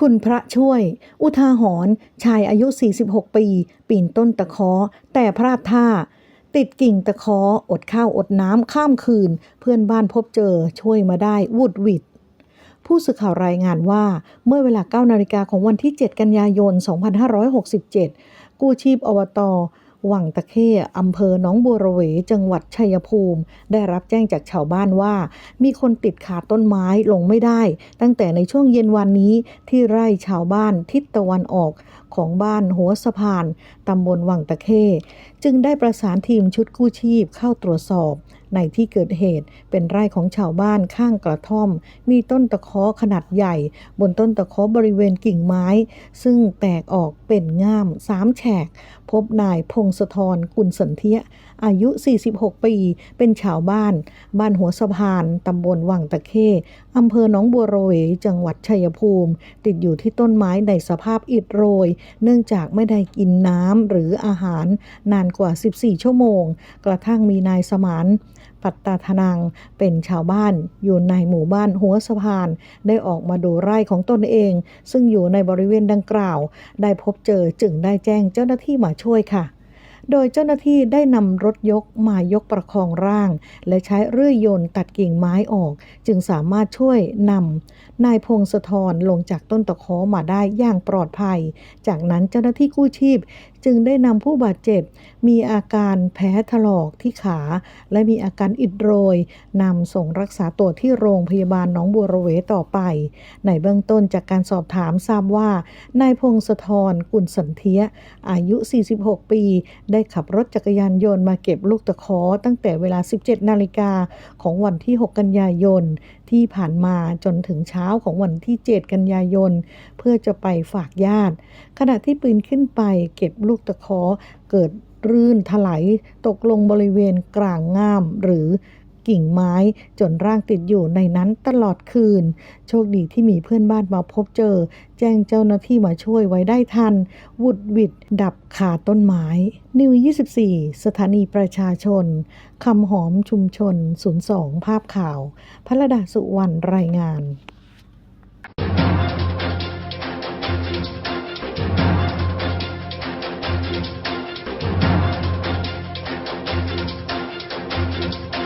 คุณพระช่วย อุทาหรณ์ชายอายุ 46 ปี ปีนต้นตะเคอแต่พลาดท่า ติดกิ่งตะเคออดข้าวอดน้ำข้ามคืน เพื่อนบ้านพบเจอช่วยมาได้วุดวิดผู้สื่อข่าวรายงานว่าเมื่อเวลา 9 นาฬิกาของวันที่ 7 กันยายน 2567 กู้ชีพอบต วังตะเข้อำเภอหนองบัวระเว จังหวัดชัยภูมิ ได้รับแจ้งจากชาวบ้านว่า มีคนติดขาต้นไม้ลงไม่ได้ ตั้งแต่ในช่วงเย็นวันนี้ที่ไร่ชาวบ้านทิศตะวันออกของบ้านหัวสะพาน ตำบลวังตะเข้ จึงได้ประสานทีมชุดกู้ชีพเข้าตรวจสอบ ในที่เกิดเหตุเป็นไร่ของชาวบ้านข้างกระท่อม มีต้นตะเคอขนาดใหญ่ บนต้นตะเคอบริเวณกิ่งไม้ ซึ่งแตกออกเป็นง่ามสามแฉก พบนายพงศธรกุลสันเทีย อายุ 46 ปี เป็นชาวบ้าน บ้านหัวสะพาน ตำบลวังตะเข้อำเภอหนองบัวโระเวจังหวัดชัยภูมิ ติดอยู่ที่ต้นไม้ในสภาพอิดโรย เนื่องจากไม่ได้กินน้ำหรืออาหารนานกว่า 14 ชั่วโมง กระทั่งมีนายสมานปัตตาธนังเป็นชาวบ้านอยู่ในหมู่บ้านหัวสะพาน ได้ออกมาดูไร่ของตนเอง ซึ่งอยู่ในบริเวณดังกล่าว ได้พบเจอจึงได้แจ้งเจ้าหน้าที่มาช่วยค่ะโดยเจ้าหน้าที่ได้นำรถยกมายกประคองร่าง และใช้เรื่อยยนต์ตัดกิ่งไม้ออก จึงสามารถช่วยนำนายพงศธรลงจากต้นตะเคอมาได้อย่างปลอดภัย จากนั้นเจ้าหน้าที่กู้ชีพ จึงได้นำผู้บาดเจ็บ มีอาการแผลถลอกที่ขา และมีอาการอิดโรยนำส่งรักษาตัวที่โรงพยาบาลหนองบัวระเวต่อไป ในเบื้องต้นจากการสอบถามทราบว่านายพงศธรกุลสันเทียอายุ 46 ปี ได้ขับรถจักรยานยนต์มาเก็บลูกตะเคอตั้งแต่เวลา 17 นาฬิกาของวันที่ 6 กันยายนที่ผ่านมาจนถึงเช้าของวันที่ 7 กันยายน เพื่อจะไปฝากญาติ ขณะที่ปีนขึ้นไปเก็บลูกตะเคอเกิดรื่นถลายตกลงบริเวณกลางง่ามหรือกิ่งไม้จนร่างติดอยู่ในนั้นตลอดคืน โชคดีที่มีเพื่อนบ้านมาพบเจอ แจ้งเจ้าหน้าที่มาช่วยไว้ได้ทัน วุดวิดดับขาต้นไม้ นิว 24 สถานีประชาชน คำหอมชุมชน 02 ภาพข่าว พระดาสุวรรณรายงาน